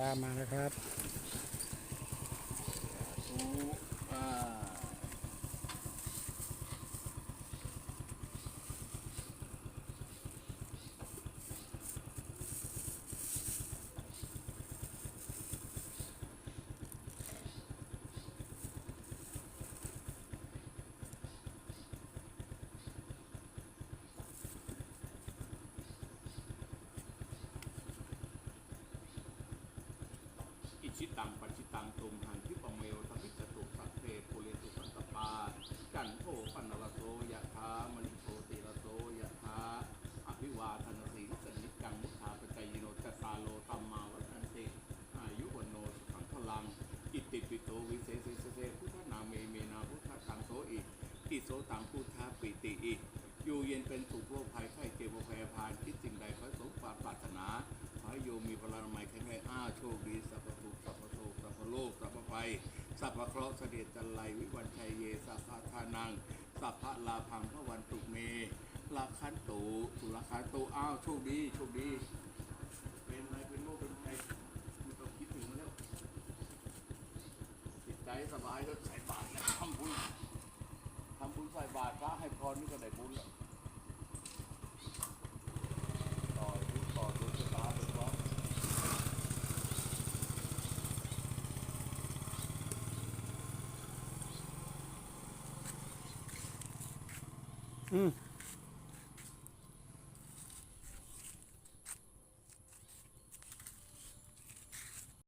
ตามมานะครับ ชิตังปัจจิตังตุมหังคิปะเมวตมิจตุสัพเพปุเรตุสัตปาจันโทปันนรโสยะธามณิโชติรโสยะธาอภิวาทนสีสนิจังมุทาปจายโนจตตาโลตัมมาวัฏันติอายุวันโนสุขังพลังอิติปิโตวิเศษเสเสพุทธนาเมเมนาพุทธตังโสอิอิโสตังพุทธาปิติอิอยู่เย็นเป็นสุขโรคภัยไข้เจ็บแพรพานคิดสิ่งใดขอสมความปรารถนาขอโยมมีพลานามัยแข็งแรงอ้าโชคดีสัพ กสัพพภัยสัพพเคราะห์เสด็จจันไลวิวันชัยเยสัพพะทานัง สัพพะลาพังพระวันตุเมลาคันตุสุลาคันตุอ้าวโชคดีโชคดีเป็นอะไรเป็นโรคเป็นภัยไม่ต้องคิดถึงมันแล้วจิตใจสบายก็ใส่บาตรแล้วทำบุญทำบุญใส่บาตรพระให้พรนี่ก็ได้บุญแล้วต่อทุกต่อดวงชะตาเป็นว่า อืม